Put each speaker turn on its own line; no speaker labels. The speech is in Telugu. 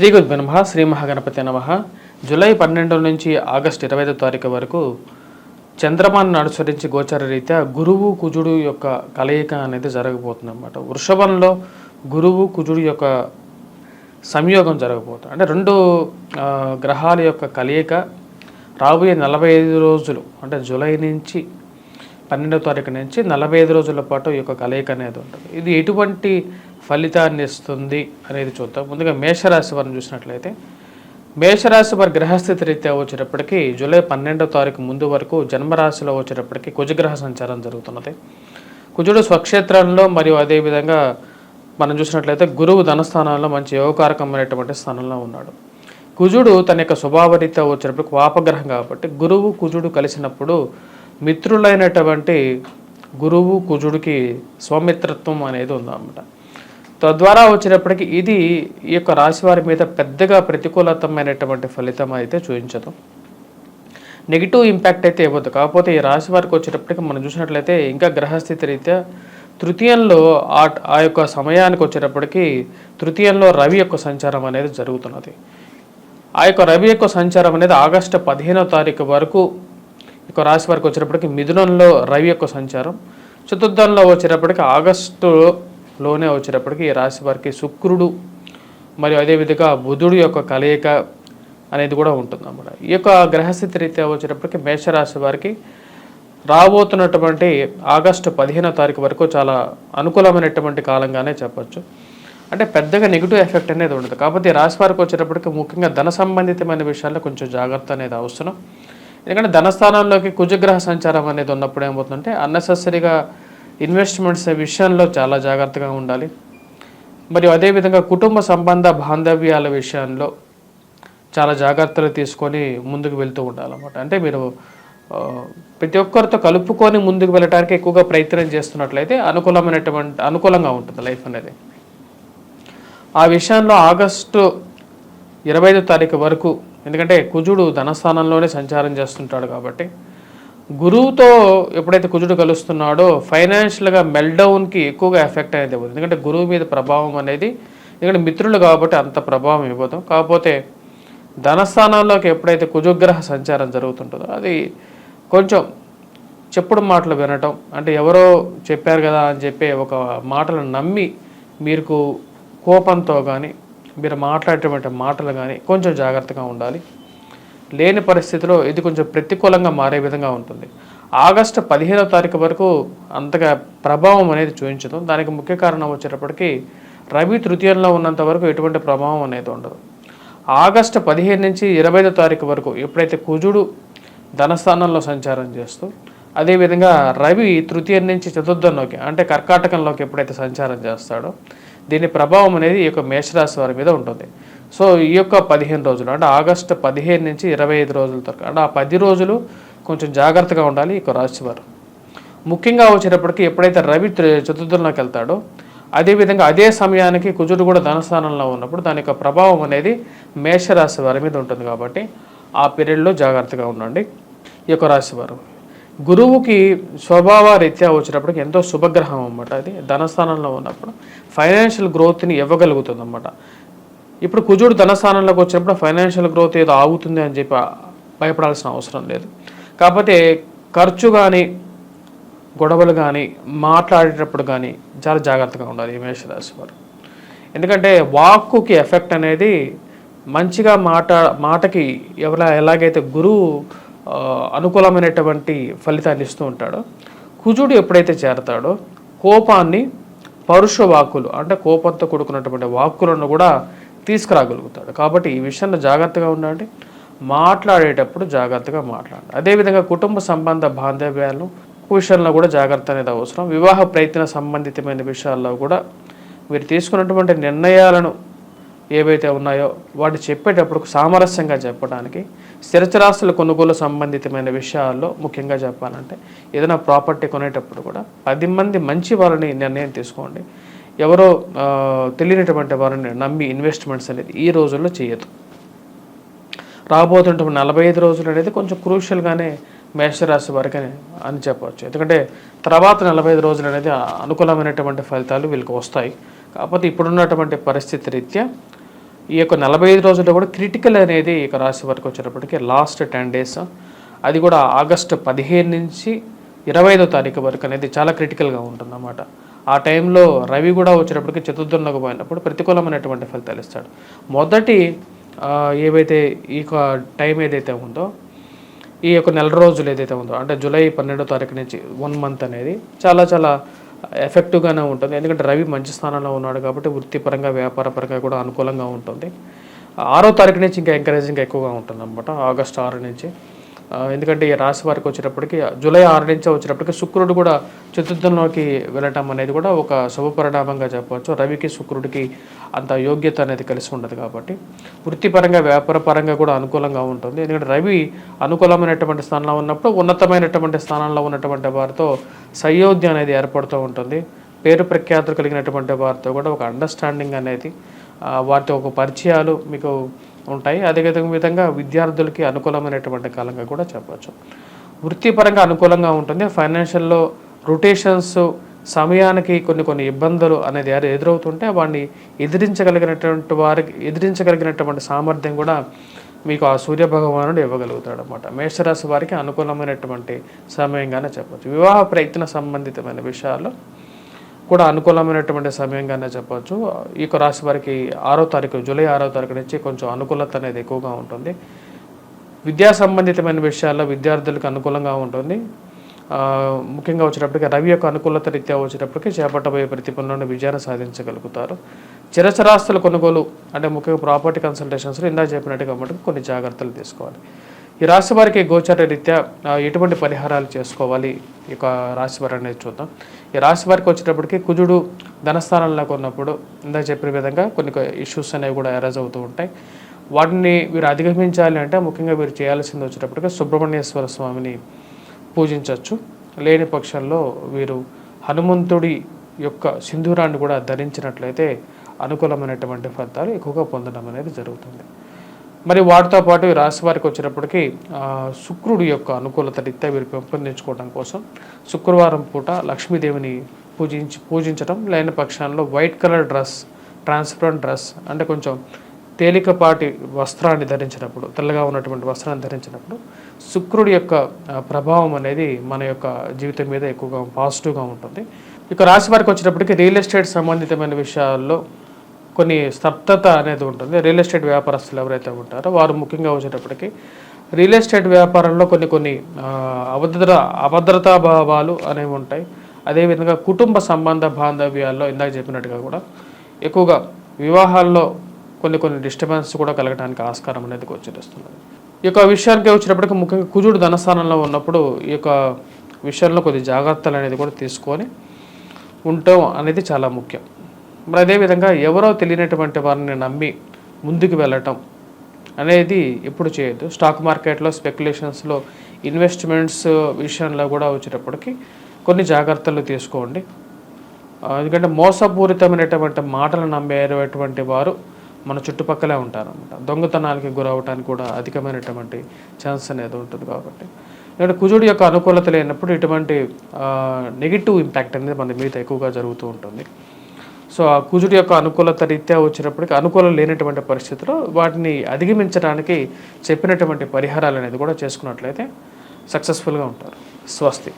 శ్రీ గురు నమ శ్రీ మహాగణపతి నమ. జూలై పన్నెండు నుంచి ఆగస్టు ఇరవై ఐదో తారీఖు వరకు చంద్రమాన్ని అనుసరించి గోచర రీత్యా గురువు కుజుడు యొక్క కలయిక అనేది జరగబోతుంది అనమాట వృషభంలో గురువు కుజుడు యొక్క సంయోగం జరగబోతుంది అంటే రెండు గ్రహాల యొక్క కలయిక రాబోయే నలభై ఐదు రోజులు అంటే జూలై నుంచి పన్నెండవ తారీఖు నుంచి నలభై ఐదు రోజుల పాటు ఈ యొక్క కలయిక అనేది ఉంటుంది. ఇది ఎటువంటి ఫలితాన్ని ఇస్తుంది అనేది చూద్దాం. ముందుగా మేషరాశి వారిని చూసినట్లయితే మేషరాశి వారి గ్రహస్థితి రీత్యా వచ్చేటప్పటికి జూలై పన్నెండవ తారీఖు ముందు వరకు జన్మరాశిలో వచ్చేటప్పటికి కుజగ్రహ సంచారం జరుగుతున్నది. కుజుడు స్వక్షేత్రంలో మరియు అదేవిధంగా మనం చూసినట్లయితే గురువు ధనస్థానంలో మంచి యోగకారకమైనటువంటి స్థానంలో ఉన్నాడు. కుజుడు తన యొక్క స్వభావరీత్యా వచ్చినప్పుడు వాపగ్రహం కాబట్టి గురువు కుజుడు కలిసినప్పుడు మిత్రులైనటువంటి గురువు కుజుడికి స్వమిత్రత్వం అనేది ఉందన్నమాట. తద్వారా వచ్చినప్పటికీ ఇది ఈ యొక్క రాశి వారి మీద పెద్దగా ప్రతికూలతమైనటువంటి ఫలితం అయితే చూపించదు. నెగిటివ్ ఇంపాక్ట్ అయితే ఇవ్వదు. కాకపోతే ఈ రాశి వారికి వచ్చేటప్పటికి మనం చూసినట్లయితే ఇంకా గ్రహస్థితి రీత్యా తృతీయంలో ఆ ఆ యొక్క సమయానికి వచ్చేటప్పటికి తృతీయంలో రవి యొక్క సంచారం అనేది జరుగుతున్నది. ఆ యొక్క రవి యొక్క సంచారం అనేది ఆగస్టు పదిహేనో తారీఖు వరకు యొక్క రాశి వారికి వచ్చేటప్పటికి మిథునంలో రవి యొక్క సంచారం చతుర్థంలో వచ్చేటప్పటికి ఆగస్టులోనే వచ్చేటప్పటికి ఈ రాశి వారికి శుక్రుడు మరియు అదేవిధంగా బుధుడు యొక్క కలయిక అనేది కూడా ఉంటుంది అన్నమాట. ఈ యొక్క గ్రహస్థితి రీత్యా వచ్చేటప్పటికి మేషరాశి వారికి రాబోతున్నటువంటి ఆగస్టు పదిహేనో తారీఖు వరకు చాలా అనుకూలమైనటువంటి కాలంగానే చెప్పచ్చు. అంటే పెద్దగా నెగిటివ్ ఎఫెక్ట్ అనేది ఉండదు. కాకపోతే రాశి వారికి వచ్చేటప్పటికి ముఖ్యంగా ధన సంబంధితమైన విషయాల్లో కొంచెం జాగ్రత్త అనేది అవసరం. ఎందుకంటే ధనస్థానంలోకి కుజగ్రహ సంచారం అనేది ఉన్నప్పుడు ఏమవుతుందంటే అన్నెసెసరీగా ఇన్వెస్ట్మెంట్స్ విషయంలో చాలా జాగ్రత్తగా ఉండాలి. మరియు అదేవిధంగా కుటుంబ సంబంధ బాంధవ్యాల విషయంలో చాలా జాగ్రత్తలు తీసుకొని ముందుకు వెళ్తూ ఉండాలన్నమాట. అంటే మీరు ప్రతి ఒక్కరితో కలుపుకొని ముందుకు వెళ్ళడానికి ఎక్కువగా ప్రయత్నం చేస్తున్నట్లయితే అనుకూలమైనటువంటి అనుకూలంగా ఉంటుంది లైఫ్ అనేది. ఆ విషయంలో ఆగస్టు ఇరవై ఐదో తారీఖు వరకు ఎందుకంటే కుజుడు ధనస్థానంలోనే సంచారం చేస్తుంటాడు కాబట్టి. గురువుతో ఎప్పుడైతే కుజుడు కలుస్తున్నాడో ఫైనాన్షియల్గా మెల్డౌన్కి ఎక్కువగా ఎఫెక్ట్ అనేది ఇవ్వదు. ఎందుకంటే గురువు మీద ప్రభావం అనేది ఎందుకంటే మిత్రులు కాబట్టి అంత ప్రభావం ఇవ్వదు. కాకపోతే ధనస్థానంలోకి ఎప్పుడైతే కుజుగ్రహ సంచారం జరుగుతుంటుందో అది కొంచెం చెప్పుడు మాటలు వినటం అంటే ఎవరో చెప్పారు కదా అని చెప్పి ఒక మాటలు నమ్మి మీకు కోపంతో కానీ మీరు మాట్లాడేటువంటి మాటలు కానీ కొంచెం జాగ్రత్తగా ఉండాలి. లేని పరిస్థితిలో ఇది కొంచెం ప్రతికూలంగా మారే విధంగా ఉంటుంది. ఆగస్టు పదిహేనవ తారీఖు వరకు అంతగా ప్రభావం అనేది చూపించదు. దానికి ముఖ్య కారణం వచ్చేటప్పటికి రవి తృతీయంలో ఉన్నంత వరకు ఎటువంటి ప్రభావం అనేది ఉండదు. ఆగస్టు పదిహేను నుంచి ఇరవై తారీఖు వరకు ఎప్పుడైతే కుజుడు ధనస్థానంలో సంచారం చేస్తూ అదేవిధంగా రవి తృతీయం నుంచి చతుర్థంలోకి అంటే కర్కాటకంలోకి ఎప్పుడైతే సంచారం చేస్తాడో దీని ప్రభావం అనేది ఈ యొక్క మేషరాశి వారి మీద ఉంటుంది. సో ఈ యొక్క పదిహేను రోజులు అంటే ఆగస్టు పదిహేను నుంచి ఇరవై ఐదు రోజుల వరకు అంటే ఆ పది రోజులు కొంచెం జాగ్రత్తగా ఉండాలి ఈ యొక్క రాశి వారు. ముఖ్యంగా వచ్చేటప్పటికి ఎప్పుడైతే రవి త్రి- వెళ్తాడో అదేవిధంగా అదే సమయానికి కుజుడు కూడా ధనస్థానంలో ఉన్నప్పుడు దాని యొక్క ప్రభావం అనేది మేషరాశి వారి మీద ఉంటుంది కాబట్టి ఆ పీరియడ్లో జాగ్రత్తగా ఉండండి. ఈ యొక్క రాశి వారు. గురువుకి స్వభావ రీత్యా వచ్చినప్పటికి ఎంతో శుభగ్రహం అన్నమాట అది ధనస్థానంలో ఉన్నప్పుడు. ఫైనాన్షియల్ గ్రోత్ని ఇవ్వగలుగుతుంది అన్నమాట ఇప్పుడు కుజుడు ధనస్థానంలోకి వచ్చినప్పుడు ఫైనాన్షియల్ గ్రోత్ ఏదో ఆగుతుంది అని చెప్పి భయపడాల్సిన అవసరం లేదు. కాకపోతే ఖర్చు కానీ గొడవలు కానీ మాట్లాడేటప్పుడు కానీ చాలా జాగ్రత్తగా ఉండాలి ఈ మేషరాశి వారు. ఎందుకంటే వాక్కుకి ఎఫెక్ట్ అనేది మంచిగా మాట మాటకి ఎవరా ఎలాగైతే గురువు అనుకూలమైనటువంటి ఫలితాన్ని ఇస్తూ ఉంటాడో. కుజుడు ఎప్పుడైతే చేరతాడో కోపాన్ని పరుష వాక్కులు అంటే కోపంతో కూడుకున్నటువంటి వాక్కులను కూడా తీసుకురాగలుగుతాడు. కాబట్టి ఈ విషయంలో జాగ్రత్తగా ఉండండి. మాట్లాడేటప్పుడు జాగ్రత్తగా మాట్లాడండి. అదేవిధంగా కుటుంబ సంబంధ బాంధవ్యాలు విషయంలో కూడా జాగ్రత్త అనేది అవసరం. వివాహ ప్రయత్న సంబంధితమైన విషయాల్లో కూడా మీరు తీసుకున్నటువంటి నిర్ణయాలను ఏవైతే ఉన్నాయో వాటి చెప్పేటప్పుడు సామరస్యంగా చెప్పడానికి స్థిరచరాస్తుల కొనుగోలు సంబంధితమైన విషయాల్లో ముఖ్యంగా చెప్పాలంటే ఏదైనా ప్రాపర్టీ కొనేటప్పుడు కూడా పది మంది మంచి వాళ్ళని నిర్ణయం తీసుకోండి. ఎవరో తెలియనటువంటి వారిని నమ్మి ఇన్వెస్ట్మెంట్స్ అనేది ఈ రోజుల్లో చేయదు రాబోతున్నటువంటి నలభై ఐదు రోజులు అనేది కొంచెం క్రూషియల్గానే మేషరాశి వరకు అని చెప్పవచ్చు. ఎందుకంటే తర్వాత నలభై ఐదు రోజులు అనేది అనుకూలమైనటువంటి ఫలితాలు వీళ్ళకి వస్తాయి. కాకపోతే ఇప్పుడున్నటువంటి పరిస్థితి రీత్యా ఈ యొక్క నలభై ఐదు రోజుల్లో కూడా క్రిటికల్ అనేది ఇక రాశి వరకు వచ్చేటప్పటికి లాస్ట్ టెన్ డేస్. అది కూడా ఆగస్టు పదిహేను నుంచి ఇరవై ఐదో తారీఖు వరకు అనేది చాలా క్రిటికల్గా ఉంటుందన్నమాట. ఆ టైంలో రవి కూడా వచ్చేటప్పటికి చతుర్థంలోకి పోయినప్పుడు ప్రతికూలమైనటువంటి ఫలితాలు ఇస్తాడు. మొదటి ఏవైతే ఈ యొక్క టైం ఏదైతే ఉందో ఈ యొక్క నెల రోజులు ఏదైతే ఉందో అంటే జూలై పన్నెండో తారీఖు నుంచి వన్ మంత్ అనేది చాలా చాలా ఎఫెక్టివ్గానే ఉంటుంది. ఎందుకంటే రవి మంచి స్థానంలో ఉన్నాడు కాబట్టి వృత్తిపరంగా వ్యాపారపరంగా కూడా అనుకూలంగా ఉంటుంది. ఆరో తారీఖు నుంచి ఇంకా ఎంకరేజింగ్ ఎక్కువగా ఉంటుంది అనమాట ఆగస్ట్ ఆరు నుంచి. ఎందుకంటే ఈ రాశి వారికి వచ్చేటప్పటికి జూలై ఆరు నుంచి వచ్చేటప్పటికి శుక్రుడు కూడా చతుర్థంలోకి వెళ్ళటం అనేది కూడా ఒక శుభ పరిణామంగా చెప్పవచ్చు. రవికి శుక్రుడికి అంత యోగ్యత అనేది కలిసి ఉండదు కాబట్టి వృత్తిపరంగా వ్యాపారపరంగా కూడా అనుకూలంగా ఉంటుంది. ఎందుకంటే రవి అనుకూలమైనటువంటి స్థానంలో ఉన్నప్పుడు ఉన్నతమైనటువంటి స్థానంలో ఉన్నటువంటి వారితో సయోధ్య అనేది ఏర్పడుతూ ఉంటుంది. పేరు ప్రఖ్యాతులు కలిగినటువంటి వారితో కూడా ఒక అండర్స్టాండింగ్ అనేది వారితో ఒక పరిచయాలు మీకు ఉంటాయి. అదే విధంగా విద్యార్థులకి అనుకూలమైనటువంటి కాలంగా కూడా చెప్పవచ్చు. వృత్తిపరంగా అనుకూలంగా ఉంటుంది. ఫైనాన్షియల్లో రొటేషన్స్ సమయానికి కొన్ని కొన్ని ఇబ్బందులు అనేది ఎదు- ఎదురవుతుంటే వాడిని ఎదిరించగలిగినటువంటి వారికి ఎదిరించగలిగినటువంటి సామర్థ్యం కూడా మీకు ఆ సూర్య భగవానుడు ఇవ్వగలుగుతాడు అనమాట మేషరాశి వారికి అనుకూలమైనటువంటి సమయంగానే చెప్పవచ్చు. వివాహ ప్రయత్న సంబంధితమైన విషయాల్లో కూడా అనుకూలమైనటువంటి సమయంగానే చెప్పవచ్చు. ఈ యొక్క రాశి వారికి ఆరో తారీఖు జూలై ఆరో తారీఖు నుంచి కొంచెం అనుకూలత అనేది ఎక్కువగా ఉంటుంది. విద్యా సంబంధితమైన విషయాల్లో విద్యార్థులకు అనుకూలంగా ఉంటుంది. ముఖ్యంగా వచ్చేటప్పటికి రవి యొక్క అనుకూలత రీత్యా వచ్చేటప్పటికి చేపట్టబోయే ప్రతి పనులను విజయాన్ని సాధించగలుగుతారు. చిరచరాస్తుల కొనుగోలు అంటే ముఖ్యంగా ప్రాపర్టీ కన్సల్టేషన్స్లో ఇందా చెప్పినట్టుగా మటుకు కొన్ని జాగ్రత్తలు తీసుకోవాలి. ఈ రాశి వారికి గోచర రీత్యా ఎటువంటి పరిహారాలు చేసుకోవాలి? ఈ యొక్క రాశి వారి అనేది చూద్దాం. ఈ రాశి వారికి వచ్చేటప్పటికి కుజుడు ధనస్థానంలోకి ఉన్నప్పుడు ఇందా చెప్పిన విధంగా కొన్ని ఇష్యూస్ అనేవి కూడా అరైజ్ అవుతూ ఉంటాయి. వాటిని వీరు అధిగమించాలి అంటే ముఖ్యంగా వీరు చేయాల్సింది వచ్చేటప్పటికి సుబ్రహ్మణ్యేశ్వర స్వామిని పూజించవచ్చు. లేని పక్షంలో వీరు హనుమంతుడి యొక్క సింధూరాన్ని కూడా ధరించినట్లయితే అనుకూలమైనటువంటి ఫలితాలు ఎక్కువగా పొందడం అనేది జరుగుతుంది. మరి వాటితో పాటు ఈ రాశి వారికి వచ్చేటప్పటికి శుక్రుడి యొక్క అనుకూలత రీత్యా వీరు పెంపొందించుకోవడం కోసం శుక్రవారం పూట లక్ష్మీదేవిని పూజించి పూజించడం లేని పక్షాల్లో white colour dress transparent dress అంటే కొంచెం తేలికపాటి వస్త్రాన్ని ధరించినప్పుడు తెల్లగా ఉన్నటువంటి వస్త్రాన్ని ధరించినప్పుడు శుక్రుడి యొక్క ప్రభావం అనేది మన యొక్క జీవితం మీద ఎక్కువగా పాజిటివ్గా ఉంటుంది. ఇక రాశి వారికి వచ్చేటప్పటికి రియల్ ఎస్టేట్ సంబంధితమైన విషయాల్లో కొన్ని స్తబ్దత అనేది ఉంటుంది. రియల్ ఎస్టేట్ వ్యాపారస్తులు ఎవరైతే ఉంటారో వారు ముఖ్యంగా వచ్చేటప్పటికి రియల్ ఎస్టేట్ వ్యాపారంలో కొన్ని కొన్ని అభద్ర అభద్రతా భావాలు అనేవి ఉంటాయి. అదేవిధంగా కుటుంబ సంబంధ బాంధవ్యాల్లో ఇందాక చెప్పినట్టుగా కూడా ఎక్కువగా వివాహాల్లో కొన్ని కొన్ని డిస్టర్బెన్స్ కూడా కలగడానికి ఆస్కారం అనేది గోచరిస్తున్నది. ఈ యొక్క విషయానికి వచ్చినప్పటికీ ముఖ్యంగా కుజుడు ధనస్థానంలో ఉన్నప్పుడు ఈ యొక్క విషయంలో కొద్ది జాగ్రత్తలు అనేది కూడా తీసుకొని ఉండటం అనేది చాలా ముఖ్యం. మరి అదేవిధంగా ఎవరో తెలియనటువంటి వారిని నమ్మి ముందుకు వెళ్ళటం అనేది ఎప్పుడు చేయొద్దు. స్టాక్ మార్కెట్లో స్పెక్యులేషన్స్లో ఇన్వెస్ట్మెంట్స్ విషయంలో కూడా వచ్చేటప్పటికి కొన్ని జాగ్రత్తలు తీసుకోండి. ఎందుకంటే మోసపూరితమైనటువంటి మాటలు నమ్మేటువంటి వారు మన చుట్టుపక్కలే ఉంటారనమాట దొంగతనాలకి గురవటానికి కూడా అధికమైనటువంటి ఛాన్స్ అనేది ఉంటుంది కాబట్టి. ఎందుకంటే కుజుడి యొక్క అనుకూలత లేనప్పుడు ఇటువంటి నెగిటివ్ ఇంపాక్ట్ అనేది మన మీద ఎక్కువగా జరుగుతూ ఉంటుంది. సో ఆ కుజుడి యొక్క అనుకూలత రీత్యా వచ్చినప్పటికీ అనుకూలం లేనటువంటి పరిస్థితుల్లో వాటిని అధిగమించడానికి చెప్పినటువంటి పరిహారాలు అనేది కూడా చేసుకున్నట్లయితే సక్సెస్ఫుల్గా ఉంటారు. స్వస్తి.